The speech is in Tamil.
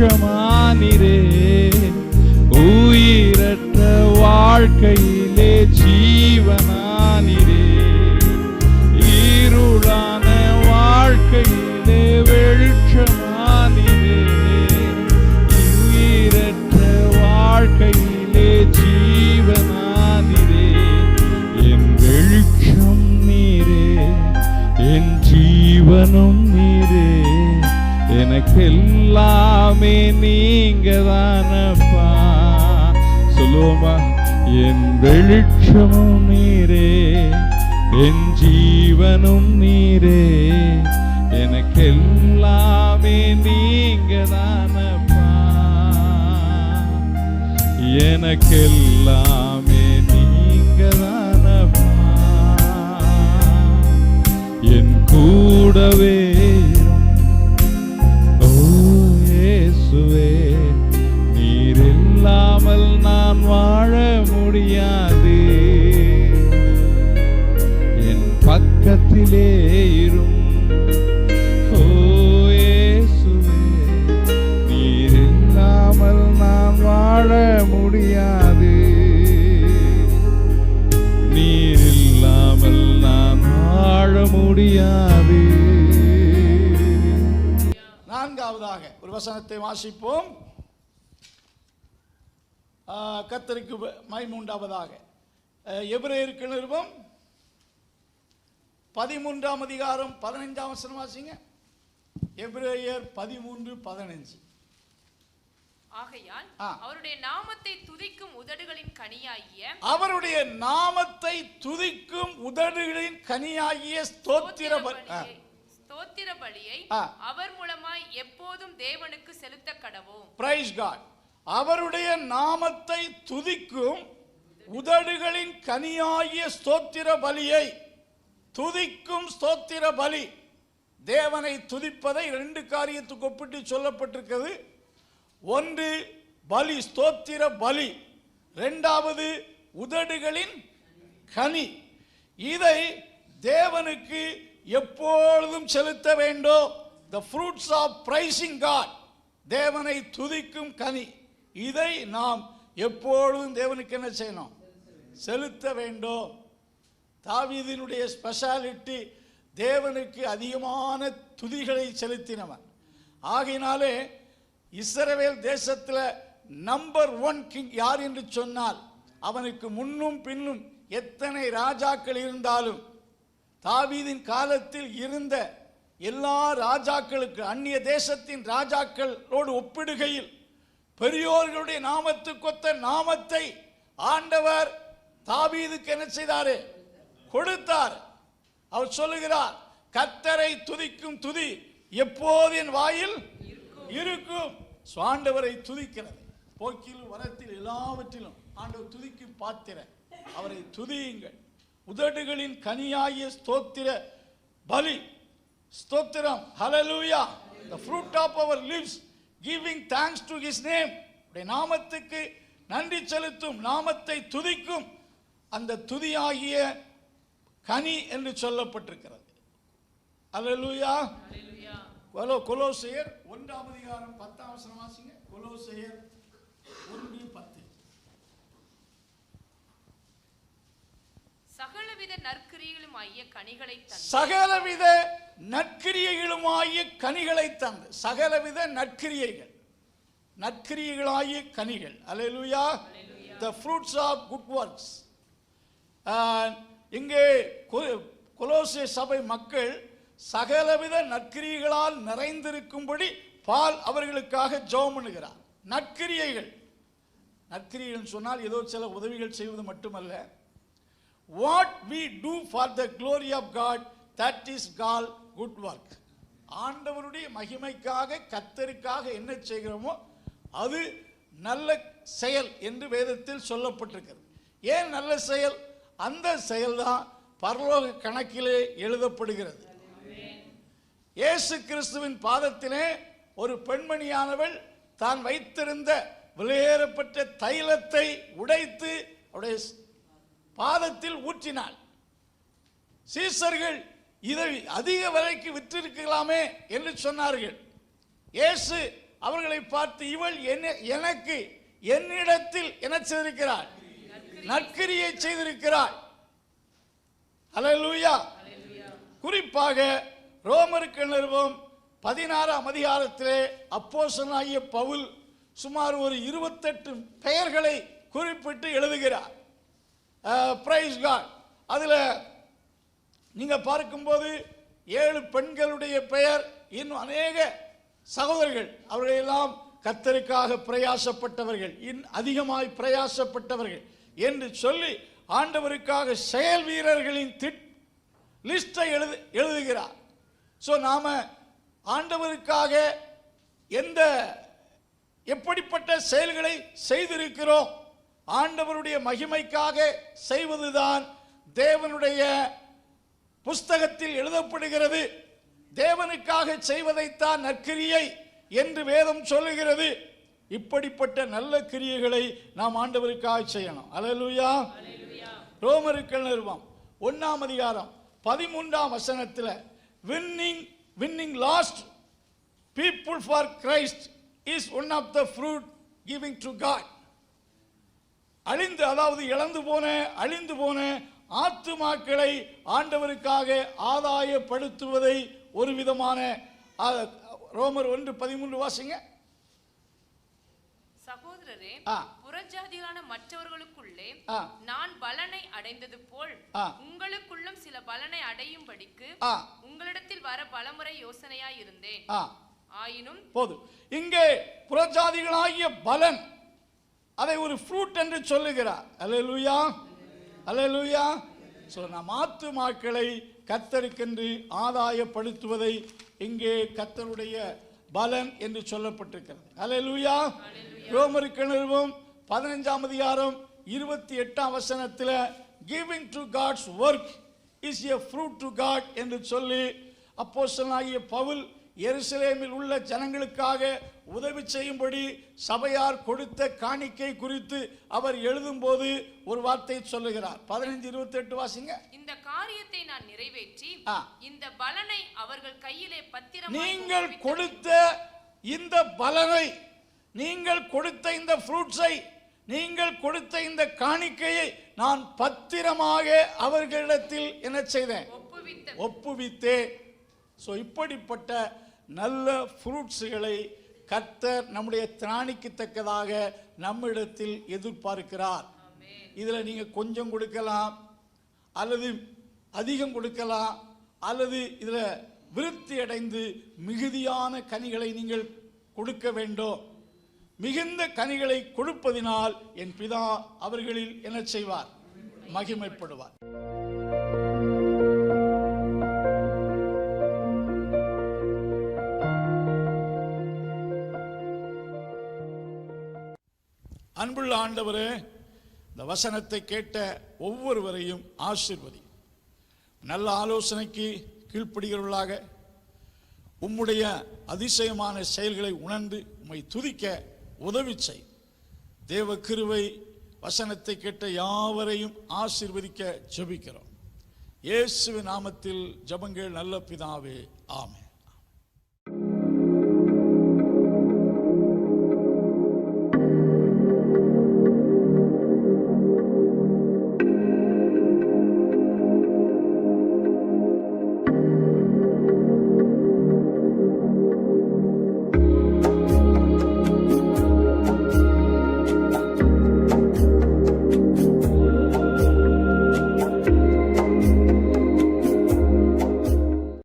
வெளிச்சமானிரே உயிரற்ற வாழ்க்கையிலே ஜீவனானிரே. இருளான வாழ்க்கையிலே வெளிச்சமானிரே. உயிரற்ற வாழ்க்கையிலே ஜீவனானிரே. என் வெளிச்சம் நீரே என் ஜீவனும் நீ எனக்கு எல்லாமே நீங்க தானப்பா சொல்லுவோமா என் வெளிச்சமும் நீரே என் ஜீவனும் நீரே எனக்கு எல்லாமே நீங்க தானப்பா எனக்கு எல்லாமே நீங்க தானப்பா என் கூடவே முடியாது. நீர் இல்லாமல் நான் வாழ முடியாது. நான்காவதாக ஒரு வசனத்தை வாசிப்போம். கத்தருக்கு மை மைமூன்றாவதாக எபிரேயருக்கு நிருபம். பதிமூன்றாம் அதிகாரம் பதினைஞ்சாம் வசனம் வாசிங்க. எபிரேயர் பதிமூன்று பதினஞ்சு. ஆகையால். அவருடைய நாமத்தை துதிக்கும் உதடுகளின் கனியாகிய அவருடைய நாமத்தை துதிக்கும் உதடுகளின் கனியாகிய ஸ்தோத்திர ஸ்தோத்திர பலியை. அவர் மூலமாய் எப்போதும் தேவனுக்கு செலுத்த கடவோம் பிரைஸ் காட் அவருடைய நாமத்தை துதிக்கும் உதடுகளின் கனியாகிய ஸ்தோத்திர பலியை துதிக்கும் ஸ்தோத்திர பலி. தேவனை துதிப்பதை ரெண்டு காரியத்துக்கு ஒப்பிட்டு சொல்லப்பட்டிருக்கிறது. ஒன்று பலி ஸ்தோத்திர பலி. ரெண்டாவது உதடுகளின் கனி. இதை தேவனுக்கு எப்பொழுதும் செலுத்த வேண்டும். The fruits of praising God தேவனை துதிக்கும் கனி. இதை நாம் எப்பொழுதும் தேவனுக்கு என்ன செய்யணும்? செலுத்த வேண்டும். தாவீதினுடைய ஸ்பெஷாலிட்டி தேவனுக்கு அதிகமான துதிகளை செலுத்தினவன். ஆகையினாலே இஸ்ரவேல் தேசத்தில் நம்பர் ஒன் கிங் யார் என்று சொன்னால் அவனுக்கு முன்னும் பின்னும் எத்தனை ராஜாக்கள் இருந்தாலும் தாவீதின் காலத்தில் இருந்த எல்லா ராஜாக்களுக்கு அந்நிய தேசத்தின் ராஜாக்களோடு ஒப்பிடுகையில் பெரியோர்களுடைய நாமத்துக்கொத்த நாமத்தை ஆண்டவர் தாவீதுக்கு என்ன செய்தாரு? கொடுத்தார். அவர் சொல்லுகிறார் கத்தரை துதிக்கும் துதி எப்போது என் வாயில் இருக்கும். ஆண்டவரை துதிக்கிறது. போக்கில் வரத்தில் எல்லாவற்றிலும் ஆண்டவர் துதிக்கும் பாத்திர. அவரை துதியுங்கள். உதடுகளின் கனியாகிய ஸ்தோத்திர பலி. ஸ்தோத்திரம். Hallelujah the fruit of our lips giving thanks to his name உடைய நாமத்துக்கு நன்றி செலுத்தும் நாமத்தை துதிக்கும் அந்த துதியாகிய கனி என்று சொல்லப்பட்டிருக்கிறது. அலலூயா கொலோ கொலோசையர். ஒன்றாம் அதிகாரம் பத்தாம் வசனம் வாசிங்க. கொலோசையர் ஒன்று பத்து. சகலவித நற்கிரிகளும் ஆகிய கனிகளை தந்து. சகலவித நற்கிரியைகளுமாகிய கனிகளை தந்து. சகலவித நற்கிரியைகள். நற்கிரியைகளாகிய கனிகள். அல்லேலூயா the fruits of good works இங்கே கொ- கொலோசே சபை மக்கள் சகலவித நற்கிரியைகளால் நிறைந்திருக்கும்படி பால் அவர்களுக்காக ஜோம் பண்ணுகிறார். நற்கிரியைகள். நற்கிரியைகள் சொன்னால் ஏதோ சில உதவிகள் செய்வது மட்டுமல்ல. What we do for the glory of God that is call good work ஆண்டவருடைய மகிமைக்காக கத்தருக்காக என்ன செய்கிறோமோ அது நல்ல செயல் என்று வேதத்தில் சொல்லப்பட்டிருக்கிறது. ஏன் நல்ல செயல்? அந்த செயல்தான் பரலோக கணக்கிலே எழுதப்படுகிறது. இயேசு கிறிஸ்துவின் பாதத்திலே ஒரு பெண்மணியானவள் தான் வைத்திருந்த வெளியேறப்பட்ட தைலத்தை உடைத்து அவருடைய பாதத்தில் ஊற்றினாள். சீசர்கள் இதை அதிக விலைக்கு விற்றிருக்கலாமே என்று சொன்னார்கள். இயேசு அவர்களை பார்த்து இவள் என்ன எனக்கு என்னிடத்தில் என்ன செய்திருக்கிறாள்? நற்கரியை செய்திருக்கிறாள். அலலூயா குறிப்பாக ரோமருக்கு நிறுவம் பதினாறாம் அதிகாரத்திலே அப்போசனாகிய பவுல் சுமார் ஒரு இருபத்தெட்டு பெயர்களை குறிப்பிட்டு எழுதுகிறார். பிரைஸ் காட் அதில் நீங்கள் பார்க்கும்போது ஏழு பெண்களுடைய பெயர் இன்னும் அநேக சகோதரர்கள் அவர்களெல்லாம் கத்தருக்காக பிரயாசப்பட்டவர்கள் இன் அதிகமாய் பிரயாசப்பட்டவர்கள் என்று சொல்லி ஆண்டவருக்காக செயல் வீரர்களின் திட் லிஸ்டை எழுது எழுதுகிறார். ஸோ நாம ஆண்டவருக்காக எந்த எப்படிப்பட்ட செயல்களை செய்திருக்கிறோம்? ஆண்டவருடைய மகிமைக்காக செய்வதுதான் தேவனுடைய புஸ்தகத்தில் எழுதப்படுகிறது. தேவனுக்காக செய்வதைத்தான் நற்கிரியை என்று வேதம் சொல்லுகிறது. இப்படிப்பட்ட நல்ல கிரியைகளை நாம் ஆண்டவருக்காக செய்யணும். அல்லேலூயா. ரோமர்கள் நிறுவம் ஒன்னாம் அதிகாரம் பதிமூன்றாம் வசனத்தில் winning winning lost people for Christ is one of the fruit giving to God அழிந்து அதாவது இழந்து போன அழிந்து போன ஆத்துமாக்களை ஆண்டவருக்காக ஆதாயப்படுத்துவதை ஒரு விதமான ரோமர் ஒன்று பதிமூன்று வாசிங்க. சகோதரரே. புறஜாதிகளான மற்றவர்களுக்குள்ளே. நான் பலனை அடைந்தது போல். உங்களுக்குள்ளும் சில பலனை அடையும்படிக்கு ஆ. உங்களிடத்தில் வர பலமுறை யோசனையாய் இருந்தேன். ஆயினும் போதும் இங்கே புறஜாதிகளாகிய பலன் அதை ஒரு ஃப்ரூட் என்று சொல்லுகிறார். அல்லேலூயா அல்லேலூயா ஸோ நம் ஆத்துமாக்களை கத்தருக்கென்று ஆதாயப்படுத்துவதை இங்கே கத்தருடைய பலன் என்று சொல்லப்பட்டிருக்கிறது. அல்லேலூயா ரோமருக்கு நிறுவம் பதினஞ்சாம் அதிகாரம் இருபத்தி எட்டாம் வசனத்தில் giving to God's work is a fruit to God என்று சொல்லி அப்போஸ்தலனாகிய பவுல் எருசலேமில் உள்ள ஜனங்களுக்காக உதவி செய்யும்படி சபையார் கொடுத்த காணிக்கை குறித்து அவர் எழுதும்போது ஒரு வார்த்தை சொல்லுகிறார். பதினைஞ்சு இருபத்தி எட்டு வாசிங்க. இந்த காரியத்தை நான் நிறைவேற்றி. இந்த பலனை அவர்கள் கையிலே பத்திரமாய் நீங்கள் கொடுத்த இந்த பலனை நீங்கள் கொடுத்த இந்த ஃப்ரூட்ஸை நீங்கள் கொடுத்த இந்த காணிக்கையை நான் பத்திரமாக அவர்களிடத்தில் என்ன செய்தேன்? ஒப்புவித்த ஒப்புவித்தேன். ஸோ இப்படிப்பட்ட நல்ல ஃப்ரூட்ஸுகளை கர்த்தர் நம்முடைய திராணிக்கத்தக்கதாக நம்மிடத்தில் எதிர்பார்க்கிறார். இதில் நீங்கள் கொஞ்சம் கொடுக்கலாம் அல்லது அதிகம் கொடுக்கலாம் அல்லது இதில் விருத்தி அடைந்து மிகுதியான கனிகளை நீங்கள் கொடுக்க வேண்டும். மிகுந்த கனிகளை கொடுப்பதினால் என் பிதா அவர்களில் என்ன செய்வார் மகிமைப்படுவார். அன்புள்ள ஆண்டவரே இந்த வசனத்தை கேட்ட ஒவ்வொருவரையும் ஆசிர்வதி. நல்ல ஆலோசனைக்கு கீழ்ப்படுகிறவர்களாக உம்முடைய அதிசயமான செயல்களை உணர்ந்து உம்மை துதிக்க உதவி செய். தேவ கிருவை வசனத்தை கேட்ட யாவரையும் ஆசிர்வதிக்க ஜெபிக்கிறோம். இயேசுவின் நாமத்தில் ஜபங்கள் நல்ல பிதாவே ஆமே